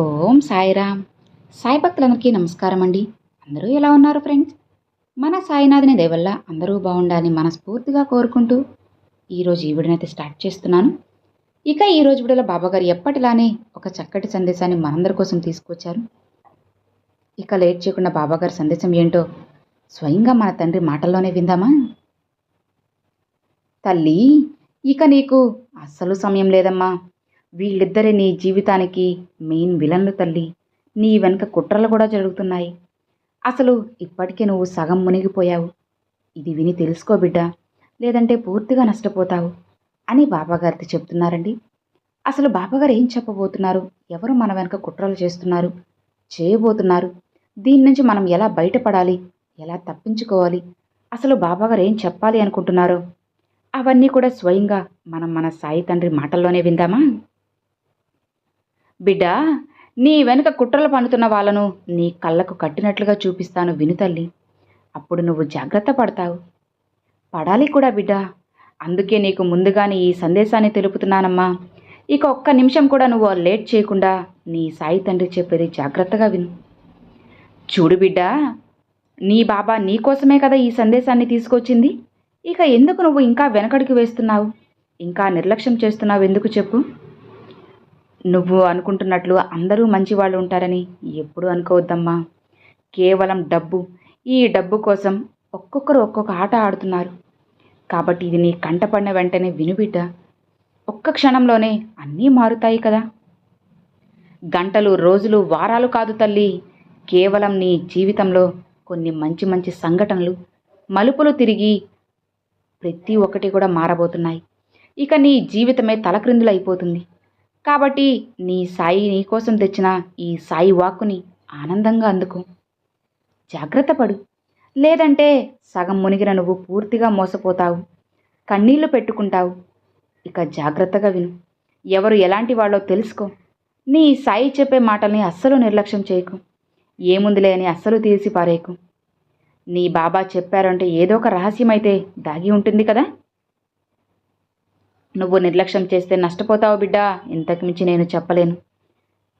ఓం సాయిరామ్. సాయి భక్తులందరికీ నమస్కారం అండి అందరూ ఎలా ఉన్నారు ఫ్రెండ్స్? మన సాయినాథుని దయవల్ల అందరూ బాగుండాలని మనస్ఫూర్తిగా కోరుకుంటూ ఈరోజు ఈ వీడియోనైతే స్టార్ట్ చేస్తున్నాను. ఇక ఈరోజు వీడియోలో బాబాగారు ఎప్పటిలానే ఒక చక్కటి సందేశాన్ని మనందరి కోసం తీసుకొచ్చారు. ఇక లేట్ చేయకుండా బాబాగారి సందేశం ఏంటో స్వయంగా మన తండ్రి మాటల్లోనే విందామా? తల్లి ఇక నీకు అస్సలు సమయం లేదమ్మా. వీళ్ళిద్దరే నీ జీవితానికి మెయిన్ విలన్లు తల్లి. నీ వెనుక కుట్రలు కూడా జరుగుతున్నాయి. అసలు ఇప్పటికే నువ్వు సగం మునిగిపోయావు. ఇది విని తెలుసుకో బిడ్డ. లేదంటే పూర్తిగా నష్టపోతావు అని బాబాగారితో చెప్తున్నారండి. అసలు బాబాగారు ఏం చెప్పబోతున్నారు? ఎవరు మన వెనుక కుట్రలు చేస్తున్నారు? చేయబోతున్నారు? దీని నుంచి మనం ఎలా బయటపడాలి? ఎలా తప్పించుకోవాలి? అసలు బాబాగారు ఏం చెప్పాలి అనుకుంటున్నారో? అవన్నీ కూడా స్వయంగా మనం మన సాయి తండ్రి మాటల్లోనే విందామా? బిడ్డ నీ వెనుక కుట్రలు పండుతున్న వాళ్ళను నీ కళ్ళకు కట్టినట్లుగా చూపిస్తాను విను తల్లి. అప్పుడు నువ్వు జాగ్రత్త పడతావు. పడాలి కూడా బిడ్డ. అందుకే నీకు ముందుగానే ఈ సందేశాన్ని తెలుపుతున్నానమ్మా. ఇక ఒక్క నిమిషం కూడా నువ్వు లేట్ చేయకుండా నీ సాయి తండ్రి చెప్పేది జాగ్రత్తగా విను. చూడు బిడ్డ నీ బాబా నీ కోసమే కదా ఈ సందేశాన్ని తీసుకొచ్చింది. ఇక ఎందుకు నువ్వు ఇంకా వెనకడికి వేస్తున్నావు? ఇంకా నిర్లక్ష్యం చేస్తున్నావు ఎందుకు చెప్పు? నువ్వు అనుకుంటున్నట్లు అందరూ మంచి వాళ్ళు ఉంటారని ఎప్పుడు అనుకోవద్దమ్మా. కేవలం డబ్బు. ఈ డబ్బు కోసం ఒక్కొక్కరు ఒక్కొక్క ఆట ఆడుతున్నారు. కాబట్టి ఇది నీ కంటపడిన వెంటనే వినుబిడ్డ ఒక్క క్షణంలోనే అన్నీ మారుతాయి కదా. గంటలు రోజులు వారాలు కాదు తల్లి. కేవలం నీ జీవితంలో కొన్ని మంచి మంచి సంఘటనలు మలుపులు తిరిగి ప్రతి ఒక్కటి కూడా మారబోతున్నాయి. ఇక నీ జీవితమే తలక్రిందులైపోతుంది. కాబట్టి నీ సాయి నీకోసం తెచ్చిన ఈ సాయి వాక్కుని ఆనందంగా అందుకో. జాగ్రత్త పడు. లేదంటే సగం మునిగిన నువ్వు పూర్తిగా మోసపోతావు. కన్నీళ్ళు పెట్టుకుంటావు. ఇక జాగ్రత్తగా విను. ఎవరు ఎలాంటి వాళ్ళో తెలుసుకో. నీ సాయి చెప్పే మాటల్ని అస్సలు నిర్లక్ష్యం చేయకు. ఏముందిలే అని అస్సలు తీసి పారేయకు. నీ బాబా చెప్పారంటే ఏదో ఒక రహస్యమైతే దాగి ఉంటుంది కదా? నువ్వు నిర్లక్ష్యం చేస్తే నష్టపోతావు బిడ్డ. ఇంతకు మించి నేను చెప్పలేను.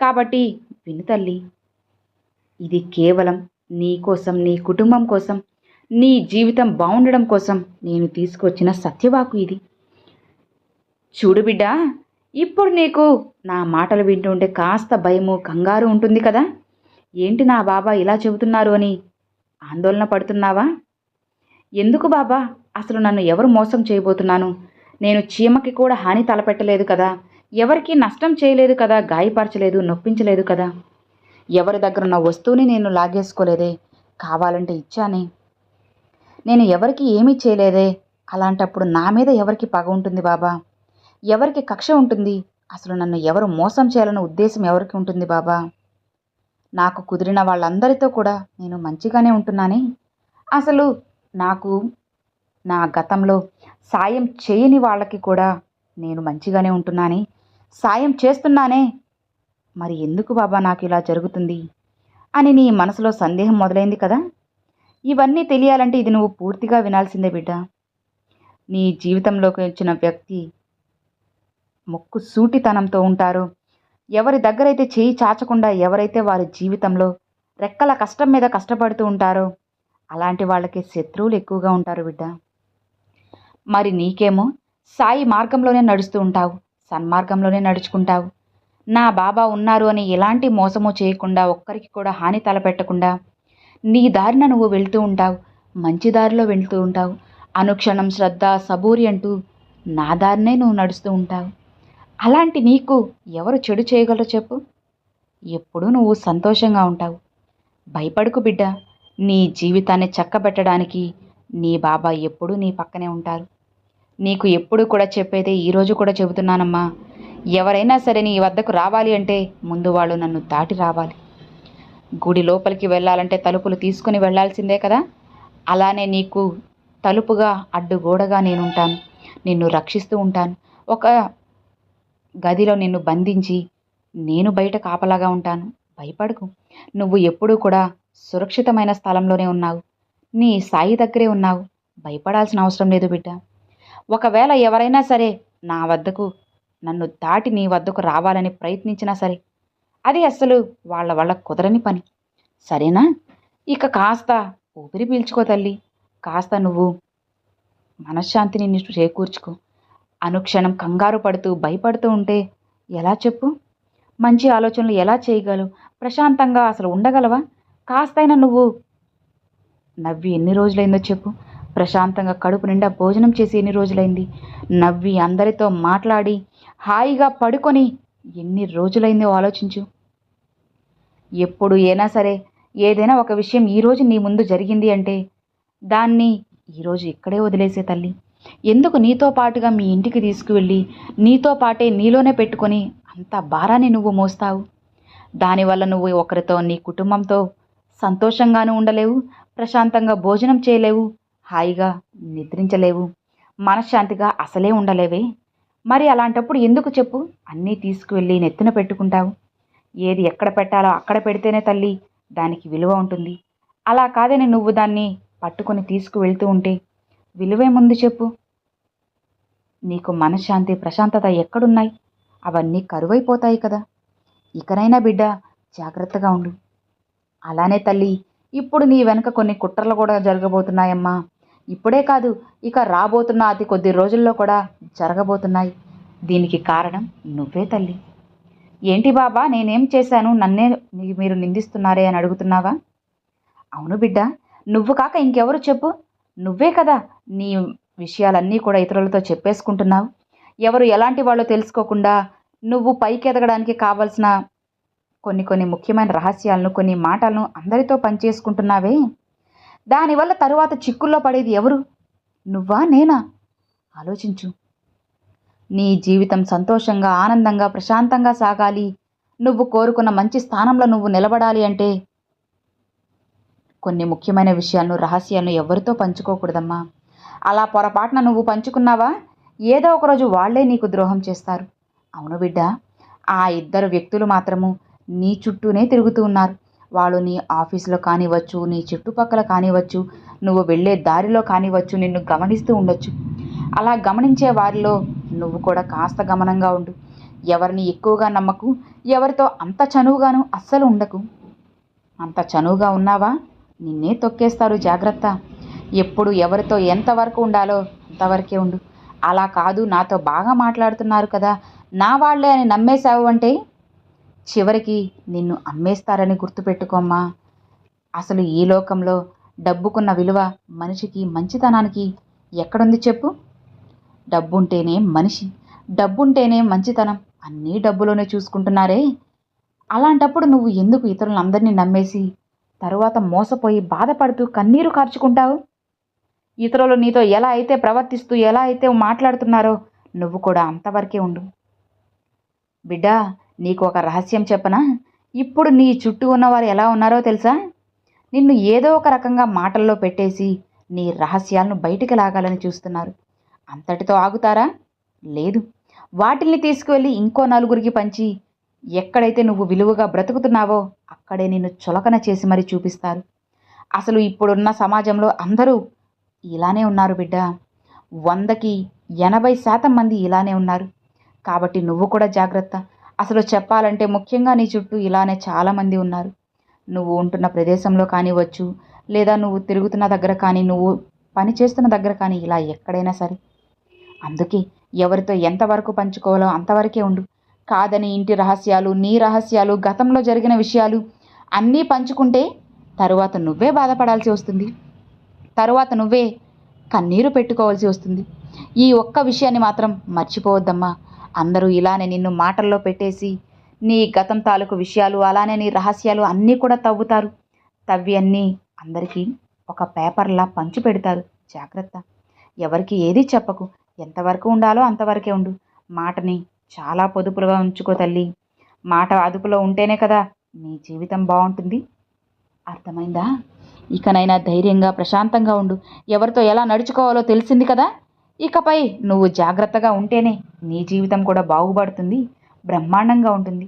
కాబట్టి విను తల్లి ఇది కేవలం నీ కోసం నీ కుటుంబం కోసం నీ జీవితం బాగుండడం కోసం నేను తీసుకొచ్చిన సత్యవాకు ఇది. చూడు బిడ్డ ఇప్పుడు నీకు నా మాటలు వింటుంటే కాస్త భయము కంగారు ఉంటుంది కదా. ఏంటి నా బాబా ఇలా చెబుతున్నారు అని ఆందోళన పడుతున్నావా? ఎందుకు బాబా? అసలు నన్ను ఎవరు మోసం చేయబోతున్నాను? నేను చీమకి కూడా హాని తలపెట్టలేదు కదా. ఎవరికీ నష్టం చేయలేదు కదా గాయపరచలేదు నొప్పించలేదు కదా. ఎవరి దగ్గర ఉన్న వస్తువుని నేను లాగేసుకోలేదే. కావాలంటే ఇచ్చానే. నేను ఎవరికి ఏమీ చేయలేదే. అలాంటప్పుడు నా మీద ఎవరికి పగ ఉంటుంది బాబా? ఎవరికి కక్ష ఉంటుంది? అసలు నన్ను ఎవరు మోసం చేయాలన్న ఉద్దేశం ఎవరికి ఉంటుంది బాబా? నాకు కుదిరిన వాళ్ళందరితో కూడా నేను మంచిగానే ఉంటున్నానే. అసలు నాకు నా గతంలో సాయం చేయని వాళ్ళకి కూడా నేను మంచిగానే ఉంటున్నానే. సాయం చేస్తున్నానే. మరి ఎందుకు బాబా నాకు ఇలా జరుగుతుంది? అని నీ మనసులో సందేహం మొదలైంది కదా? ఇవన్నీ తెలియాలంటే ఇది నువ్వు పూర్తిగా వినాల్సిందే బిడ్డ. నీ జీవితంలోకి వచ్చిన వ్యక్తి మొక్కు సూటితనంతో ఉంటారో. ఎవరి దగ్గరైతే చేయి చాచకుండా ఎవరైతే వారి జీవితంలో రెక్కల కష్టం మీద కష్టపడుతూ ఉంటారో అలాంటి వాళ్ళకి శత్రువులు ఎక్కువగా ఉంటారు బిడ్డ. మరి నీకేమో? సాయి మార్గంలోనే నడుస్తూ ఉంటావు సన్మార్గంలోనే నడుచుకుంటావు. నా బాబా ఉన్నారు అని ఎలాంటి మోసమో చేయకుండా ఒక్కరికి కూడా హాని తలపెట్టకుండా నీ దారిన నువ్వు వెళ్తూ ఉంటావు మంచి దారిలో వెళ్తూ ఉంటావు. అనుక్షణం శ్రద్ధ సబూరి అంటూ నా దారినే నువ్వు నడుస్తూ ఉంటావు. అలాంటి నీకు ఎవరు చెడు చేయగలరో చెప్పు. ఎప్పుడూ నువ్వు సంతోషంగా ఉంటావు. భయపడుకు బిడ్డ నీ జీవితాన్ని చక్కబెట్టడానికి నీ బాబా ఎప్పుడూ నీ పక్కనే ఉంటారు. నీకు ఎప్పుడు కూడా చెప్పేదే ఈరోజు కూడా చెబుతున్నానమ్మా. ఎవరైనా సరే నీ వద్దకు రావాలి అంటే ముందు వాళ్ళు నన్ను దాటి రావాలి. గుడి లోపలికి వెళ్ళాలంటే తలుపులు తీసుకుని వెళ్ళాల్సిందే కదా. అలానే నీకు తలుపుగా అడ్డుగోడగా నేను ఉంటాను నిన్ను రక్షిస్తూ ఉంటాను. ఒక గదిలో నిన్ను బంధించి నేను బయట కాపలాగా ఉంటాను. భయపడకు. నువ్వు ఎప్పుడూ కూడా సురక్షితమైన స్థలంలోనే ఉన్నావు. నీ సాయి దగ్గరే ఉన్నావు. భయపడాల్సిన అవసరం లేదు బిడ్డ. ఒకవేళ ఎవరైనా సరే నా వద్దకు నన్ను దాటి నీ వద్దకు రావాలని ప్రయత్నించినా సరే అది అస్సలు వాళ్ళ వల్ల కుదరని పని. సరేనా? ఇక కాస్త ఊపిరి పీల్చుకో తల్లి. కాస్త నువ్వు మనశ్శాంతిని నిన్ను చేకూర్చుకో. అనుక్షణం కంగారు పడుతూ భయపడుతూ ఉంటే ఎలా చెప్పు? మంచి ఆలోచనలు ఎలా చేయగలవు? ప్రశాంతంగా అసలు ఉండగలవా? కాస్తైనా నువ్వు నవ్వి ఎన్ని రోజులైందో చెప్పు. ప్రశాంతంగా కడుపు నిండా భోజనం చేసి ఎన్ని రోజులైంది? నవ్వి అందరితో మాట్లాడి హాయిగా పడుకొని ఎన్ని రోజులైందో ఆలోచించు. ఎప్పుడు అయినా సరే ఏదైనా ఒక విషయం ఈరోజు నీ ముందు జరిగింది అంటే దాన్ని ఈరోజు ఇక్కడే వదిలేసే తల్లి. ఎందుకు నీతో పాటుగా మీ ఇంటికి తీసుకువెళ్ళి నీతో పాటే నీలోనే పెట్టుకొని అంత భారాన్ని నువ్వు మోస్తావు? దానివల్ల నువ్వు ఒకరితో నీ కుటుంబంతో సంతోషంగానూ ఉండలేవు ప్రశాంతంగా భోజనం చేయలేవు హాయిగా నిద్రించలేవు మనశ్శాంతిగా అసలే ఉండలేవే. మరి అలాంటప్పుడు ఎందుకు చెప్పు? అన్నీ తీసుకువెళ్ళి నెత్తిన పెట్టుకుంటావు. ఏది ఎక్కడ పెట్టాలో అక్కడ పెడితేనే తల్లి దానికి విలువ ఉంటుంది. అలా కాదని నువ్వు దాన్ని పట్టుకొని తీసుకువెళ్తూ ఉంటే విలువేముంది చెప్పు. నీకు మనశ్శాంతి ప్రశాంతత ఎక్కడున్నాయి? అవన్నీ కరువైపోతాయి కదా. ఇకనైనా బిడ్డ జాగ్రత్తగా ఉండు. అలానే తల్లి ఇప్పుడు నీ వెనక కొన్ని కుట్రలు కూడా జరగబోతున్నాయమ్మా. ఇప్పుడే కాదు ఇక రాబోతున్న అతి కొద్ది రోజుల్లో కూడా జరగబోతున్నాయి. దీనికి కారణం నువ్వే తల్లి. ఏంటి బాబా నేనేం చేశాను? నన్నే మీరు నిందిస్తున్నారే అని అడుగుతున్నావా? అవును బిడ్డ నువ్వు కాక ఇంకెవరు చెప్పు? నువ్వే కదా నీ విషయాలన్నీ కూడా ఇతరులతో చెప్పేసుకుంటున్నావు. ఎవరు ఎలాంటి వాళ్ళో తెలుసుకోకుండా నువ్వు పైకి ఎదగడానికి కావలసిన కొన్ని కొన్ని ముఖ్యమైన రహస్యాలను కొన్ని మాటలను అందరితో పంచేసుకుంటున్నావే దానివల్ల తరువాత చిక్కుల్లో పడేది ఎవరు? నువ్వా నేనా? ఆలోచించు. నీ జీవితం సంతోషంగా ఆనందంగా ప్రశాంతంగా సాగాలి. నువ్వు కోరుకున్న మంచి స్థానంలో నువ్వు నిలబడాలి అంటే కొన్ని ముఖ్యమైన విషయాలను రహస్యాలను ఎవరితో పంచుకోకూడదమ్మా. అలా పొరపాటున నువ్వు పంచుకున్నావా? ఏదో ఒకరోజు వాళ్ళే నీకు ద్రోహం చేస్తారు. అవును బిడ్డ ఆ ఇద్దరు వ్యక్తులు మాత్రము నీ చుట్టూనే తిరుగుతూ ఉన్నారు. వాళ్ళు నీ ఆఫీసులో కానివ్వచ్చు నీ చుట్టుపక్కల కానివ్వచ్చు నువ్వు వెళ్ళే దారిలో కానివ్వచ్చు నిన్ను గమనిస్తూ ఉండొచ్చు. అలా గమనించే వారిలో నువ్వు కూడా కాస్త గమనంగా ఉండు. ఎవరిని ఎక్కువగా నమ్మకు ఎవరితో అంత చనువుగాను అస్సలు ఉండకు. అంత చనువుగా ఉన్నావా? నిన్నే తొక్కేస్తారు జాగ్రత్త. ఎప్పుడు ఎవరితో ఎంతవరకు ఉండాలో అంతవరకే ఉండు. అలా కాదు నాతో బాగా మాట్లాడుతున్నారు కదా. నా వాళ్ళే అని నమ్మేశావు అంటే చివరికి నిన్ను అమ్మేస్తారని గుర్తుపెట్టుకోమ్మా. అసలు ఈ లోకంలో డబ్బుకున్న విలువ మనిషికి మంచితనానికి ఎక్కడుంది చెప్పు? డబ్బుంటేనే మనిషి డబ్బుంటేనే మంచితనం అన్నీ డబ్బులోనే చూసుకుంటున్నారే. అలాంటప్పుడు నువ్వు ఎందుకు ఇతరులందరినీ నమ్మేసి తరువాత మోసపోయి బాధపడుతూ కన్నీరు కార్చుకుంటావు? ఇతరులు నీతో ఎలా అయితే ప్రవర్తిస్తూ ఎలా అయితే మాట్లాడుతున్నారో నువ్వు కూడా అంతవరకే ఉండు. బిడ్డా నీకు ఒక రహస్యం చెప్పనా? ఇప్పుడు నీ చుట్టూ ఉన్నవారు ఎలా ఉన్నారో తెలుసా? నిన్ను ఏదో ఒక రకంగా మాటల్లో పెట్టేసి నీ రహస్యాలను బయటికి లాగాలని చూస్తున్నారు. అంతటితో ఆగుతారా? లేదు. వాటిల్ని తీసుకువెళ్ళి ఇంకో నలుగురికి పంచి ఎక్కడైతే నువ్వు విలువగా బ్రతుకుతున్నావో అక్కడే నిన్ను చులకన చేసి మరీ చూపిస్తారు. అసలు ఇప్పుడున్న సమాజంలో అందరూ ఇలానే ఉన్నారు బిడ్డ. వందకి ఎనభై శాతం మంది ఇలానే ఉన్నారు. కాబట్టి నువ్వు కూడా జాగ్రత్త. అసలు చెప్పాలంటే ముఖ్యంగా నీ చుట్టూ ఇలానే చాలామంది ఉన్నారు. నువ్వు ఉంటున్న ప్రదేశంలో కానివ్వచ్చు లేదా నువ్వు తిరుగుతున్న దగ్గర కానీ నువ్వు పని చేస్తున్న దగ్గర కానీ ఇలా ఎక్కడైనా సరే. అందుకే ఎవరితో ఎంతవరకు పంచుకోవాలో అంతవరకే ఉండు. కాదని ఇంటి రహస్యాలు నీ రహస్యాలు గతంలో జరిగిన విషయాలు అన్నీ పంచుకుంటే తరువాత నువ్వే బాధపడాల్సి వస్తుంది. తరువాత నువ్వే కన్నీరు పెట్టుకోవాల్సి వస్తుంది. ఈ ఒక్క విషయాన్ని మాత్రం మర్చిపోవద్దమ్మా. అందరూ ఇలానే నిన్ను మాటల్లో పెట్టేసి నీ గతం తాలూకు విషయాలు అలానే నీ రహస్యాలు అన్నీ కూడా తవ్వుతారు. తవ్వి అన్నీ అందరికీ ఒక పేపర్లా పంచి పెడతారు. జాగ్రత్త. ఎవరికి ఏది చెప్పకు. ఎంతవరకు ఉండాలో అంతవరకే ఉండు. మాటని చాలా పొదుపులుగా ఉంచుకో తల్లి. మాట అదుపులో ఉంటేనే కదా నీ జీవితం బాగుంటుంది. అర్థమైందా? ఇకనైనా ధైర్యంగా ప్రశాంతంగా ఉండు. ఎవరితో ఎలా నడుచుకోవాలో తెలిసింది కదా? ఇకపై నువ్వు జాగ్రత్తగా ఉంటేనే నీ జీవితం కూడా బాగుపడుతుంది బ్రహ్మాండంగా ఉంటుంది.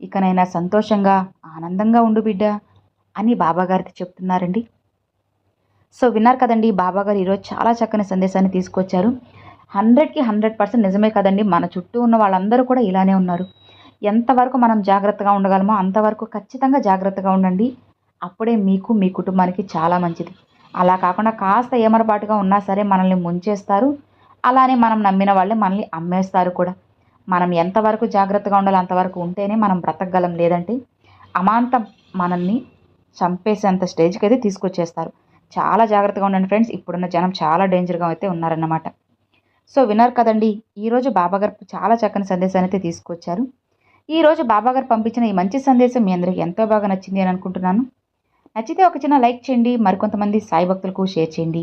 ఇకనైనా సంతోషంగా ఆనందంగా ఉండు బిడ్డ అని బాబాగారితో చెప్తున్నారండి. సో విన్నారు కదండి బాబాగారు ఈరోజు చాలా చక్కని సందేశాన్ని తీసుకొచ్చారు. హండ్రెడ్కి హండ్రెడ్ పర్సెంట్ నిజమే కదండి మన చుట్టూ ఉన్న వాళ్ళందరూ కూడా ఇలానే ఉన్నారు. ఎంతవరకు మనం జాగ్రత్తగా ఉండగలమో అంతవరకు ఖచ్చితంగా జాగ్రత్తగా ఉండండి. అప్పుడే మీకు మీ కుటుంబానికి చాలా మంచిది. అలా కాకుండా కాస్త ఏమరపాటుగా ఉన్నా సరే మనల్ని ముంచేస్తారు. అలానే మనం నమ్మిన వాళ్ళే మనల్ని అమ్మేస్తారు కూడా. మనం ఎంతవరకు జాగ్రత్తగా ఉండాలో అంతవరకు ఉంటేనే మనం బ్రతకగలం. లేదంటే అమాంతం మనల్ని చంపేసేంత స్టేజ్కి అయితే తీసుకొచ్చేస్తారు. చాలా జాగ్రత్తగా ఉండండి ఫ్రెండ్స్. ఇప్పుడున్న జనం చాలా డేంజర్గా అయితే ఉన్నారన్నమాట. సో విన్నారు కదండి ఈరోజు బాబాగారు చాలా చక్కని సందేశాన్ని అయితే తీసుకొచ్చారు. ఈరోజు బాబాగారు పంపించిన ఈ మంచి సందేశం మీ అందరికీ ఎంతో బాగా నచ్చింది అని అనుకుంటున్నాను. నచ్చితే ఒక చిన్న లైక్ చేయండి. మరికొంతమంది సాయి భక్తులకు షేర్ చేయండి.